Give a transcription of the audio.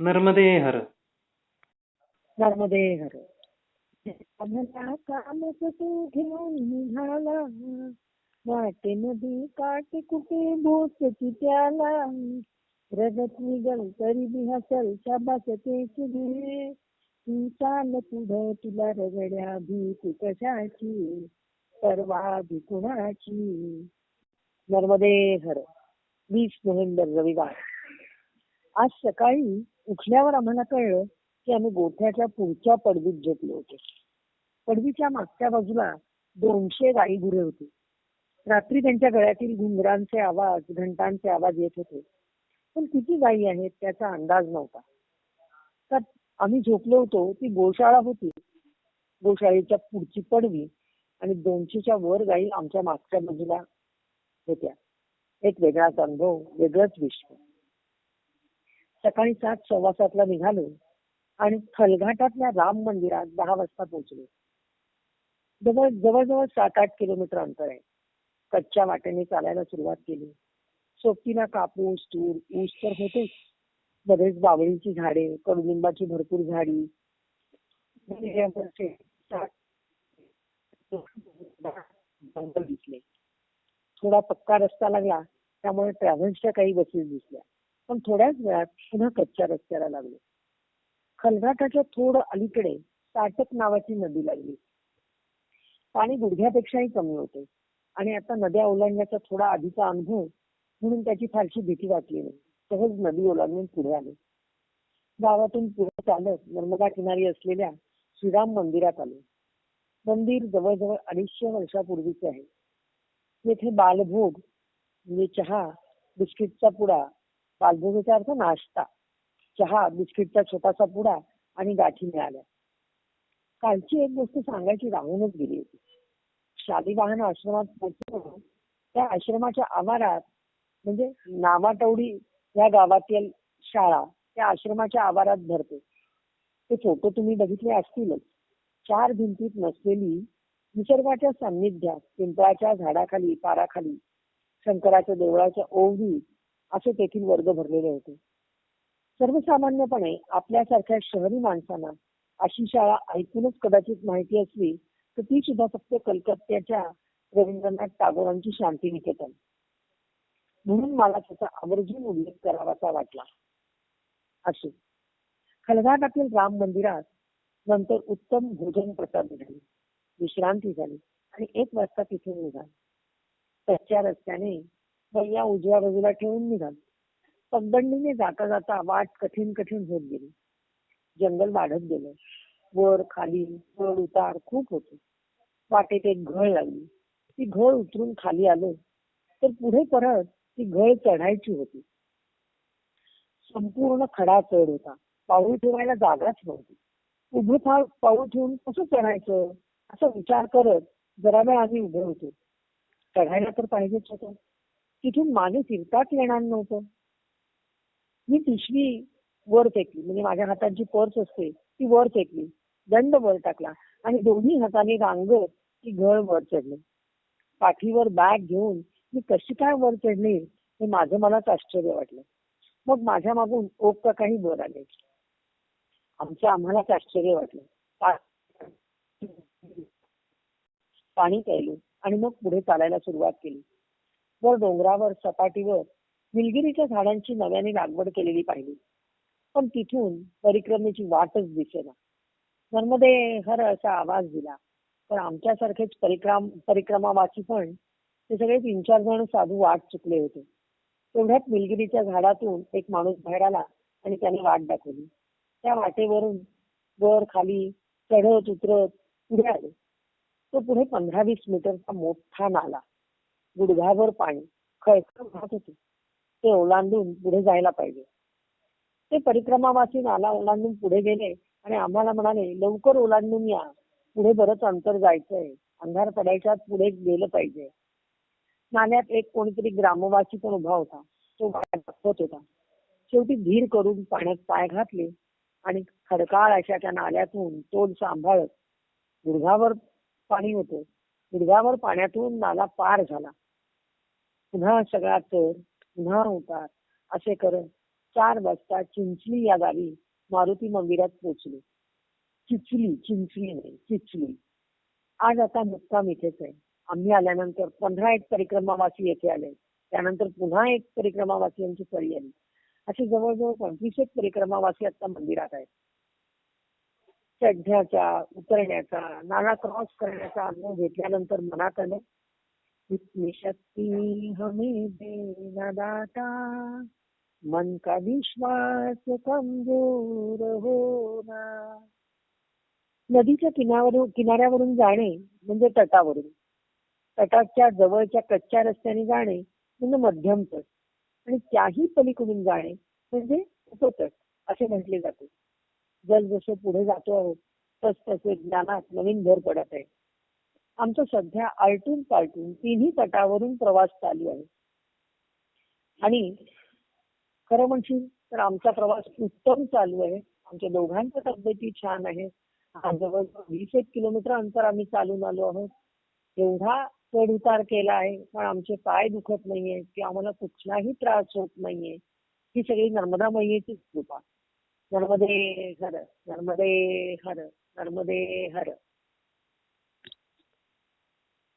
नर्मदे हर। नर्मदे हर। आम्हाला कामच तू घेऊन निघाला। वाटे नदी काटे कुठे भोसची त्याला। रगत निघल तरी बी हसल शाबास ते तुझे तू चाल पुढं तुला रगड्या भीती कशाची? परवा भी कुणाची? नर्मदे हर। वीस नोव्हेंबर रविवार। आज सकाळी उठल्यावर आम्हाला कळलं की आम्ही गोठ्याच्या पुढच्या पडवीत झोपलो होतो. पडवीच्या मागच्या बाजूला दोनशे गाई गुरे होती. रात्री त्यांच्या गळ्यातील घुंगरांचे आवाज घंटांचे आवाज येत होते. पण किती गायी आहेत त्याचा अंदाज नव्हता. तर आम्ही झोपलो होतो ती गोशाळा होती. गोशाळेच्या पुढची पडवी आणि दोनशेच्या वर गाई आमच्या मागच्या बाजूला होत्या. एक वेगळाच अनुभव वेगळंच विश्व. सकाळी सात सव्वा सातला निघालो आणि खलघाटातल्या राम मंदिरात दहा वाजता पोहोचलो. जवळ जवळजवळ सात आठ किलोमीटर अंतर आहे. कच्च्या वाटेने चालायला सुरुवात केली. सोबतीला कापूस तूर ऊस तर होतेच. बरेच बावळीची झाडे कडुलिंबाची भरपूर झाडी. दिसले. थोडा पक्का रस्ता लागला त्यामुळे ट्रॅव्हल्सच्या काही बसेस दिसल्या. पण थोड्याच वेळात पुन्हा कच्च्या रस्त्याला लागलो. खलघाटाच्या थोडं अलीकडे साटक नावाची नदी लागली. पाणी गुडघ्यापेक्षाही कमी होते आणि आता नद्या ओलांडण्याचा थोडा आधीचा अनुभव म्हणून त्याची फारशी भीती वाटली नाही. सहज नदी ओलांडून पुढे आले. गावातून पुढे चालत नर्मदा किनारी असलेल्या श्रीराम मंदिरात आले. मंदिर जवळजवळ अडीचशे वर्षापूर्वीचे आहे. येथे बालभोग म्हणजे चहा बिस्किटचा पुडा पालभोगाचा अर्थ नाश्ता चहा बिस्किटचा छोटासा पुडा आणि गाठी मिळाल्या. कालची एक गोष्ट सांगायची राहूनच गेली होती. शालिवाहन आश्रमात पोहोचलो त्या आश्रमाच्या आवारात म्हणजे नावाटवडी या गावातील शाळा त्या आश्रमाच्या आवारात भरते. ते फोटो तुम्ही बघितले असतीलच. चार भिंतीत नसलेली निसर्गाच्या सान्निध्यात पिंपळाच्या झाडाखाली पाराखाली शंकराच्या देवळाच्या ओवरी असे तेथील वर्ग भरलेले होते. सर्वसामान्यपणे आपल्यासारख्या शहरी माणसांना अशी शाळा ऐकूनच कदाचित माहिती असली तर ती सुद्धा फक्त कलकत्त्याच्या रवींद्रनाथ टागोरांची शांती निकेतन म्हणून मला त्याचा आवर्जून उल्लेख करावासा वाटला. असे. खलघाटातील राम मंदिरात नंतर उत्तम भोजन प्रसाद झाली विश्रांती झाली आणि एक वाजता तिथून निघाले. त्याच्या रस्त्याने बैया उजव्या बाजूला ठेवून निघाल. पगदंडीने जाता जाता वाट कठीण कठीण होत गेली. जंगल वाढत गेलं. वर खाली चढ उतार खूप होते. वाटेत एक घळ लागली. ती घळ उतरून खाली आलो. तर पुढे परत ती घळ चढायची होती. संपूर्ण खडा चढ होता. पाऊल ठेवायला जागाच नव्हती. उभं फार पाऊल ठेवून कसं चढायचं? असा विचार करत जरा वेळ आम्ही उभे होतो. चढायला तर पाहिजेच होतं. तिथून माणूस फिरताच येणार नव्हतं. मी पिशवी वर फेकली म्हणजे माझ्या हातात जी पर्स असते ती वर फेकली. दंड वर टाकला आणि दोन्ही हाताने रांगत ती घळ वर चढले. पाठीवर बॅग घेऊन मी कशी काय वर चढले हे माझं मलाच आश्चर्य वाटलं. मग माझ्या मागून ओक काही वर आले. आमचं आम्हालाच आश्चर्य वाटलं. पाणी प्यायलो आणि मग पुढे चालायला सुरुवात केली. वर डोंगरावर सपाटीवर निलगिरीच्या झाडांची नव्याने लागवड केलेली पाहिली. पण तिथून परिक्रमेची वाटच दिसेना. नर्मदे हर असा आवाज दिला. पण आमच्यासारखेच परिक्रम परिक्रमावाची पण ते सगळे तीन चार जण साधू वाट चुकले होते. तेवढ्यात निलगिरीच्या झाडातून एक माणूस बाहेर आला आणि त्याने वाट दाखवली. त्या वाटेवरून वर खाली चढत उतरत पुढे आले. तो पुढे पंधरा वीस मीटरचा मोठा नाला. गुडघाभर पाणी खळखळ वाहत होते. ते ओलांडून पुढे जायला पाहिजे. ते परिक्रमावासी नाला ओलांडून पुढे गेले आणि आम्हाला म्हणाले लवकर ओलांडून या. पुढे बरंच अंतर जायचंय. अंधार पडायच्या पुढे गेलं पाहिजे. नाल्यात एक कोणीतरी ग्रामवासी पण उभा होता. तो दाखवत होता. शेवटी धीर करून पाण्यात पाय घातले आणि खडकाळ अशा त्या नाल्यातून तोल सांभाळत गुडघावर पाणी होतं. गुडघावर पाण्यातून नाला पार झाला. पुन्हा सगळा चोर पुन्हा उतार असे करत चार वाजता चिंचली या गावी मारुती मंदिरात पोहोचलो. चिचली चिंचली नाही चिचली. आज आता मुक्काम इथेच आहे. आम्ही आल्यानंतर पंधरा एक परिक्रमावासी येथे आले. त्यानंतर पुन्हा एक परिक्रमावासियांची फळी आली. असे जवळजवळ पंचवीस एक परिक्रमावासी आता मंदिरात आहेत. चढण्याचा उतरण्याचा नाना क्रॉस करण्याचा अनुभव घेतल्यानंतर मनात आलं इतनी शक्ति हमें देना दाता मन का विश्वास कमजोर होना नदीच्या किनाऱ्यावरून किनाऱ्यावरून जाणे म्हणजे तटावरून. तटाच्या जवळच्या कच्च्या रस्त्याने जाणे म्हणजे मध्यम तट. आणि त्याही पलीकडून जाणे म्हणजे उपतट असे म्हटले जाते. जसजसे पुढे जातो आहोत तस तसे ज्ञानात नवीन भर पडत आहे. आमचं सध्या आलटून पालटून तिन्ही तटावरून प्रवास चालू आहे. आणि खरं म्हणशील तर आमचा प्रवास उत्तम चालू आहे. आमच्या दोघांच्या तब्येती छान आहे जवळजवळ वीस एक किलोमीटर अंतर आम्ही चालून आलो आहोत. एवढा चढ उतार केला आहे पण आमचे पाय दुखत नाहीये की आम्हाला कुठलाही त्रास होत नाहीये. ही सगळी नर्मदा मैयेचीच कृपा. नर्मदे हर नर्मदे हर नर्मदे हर.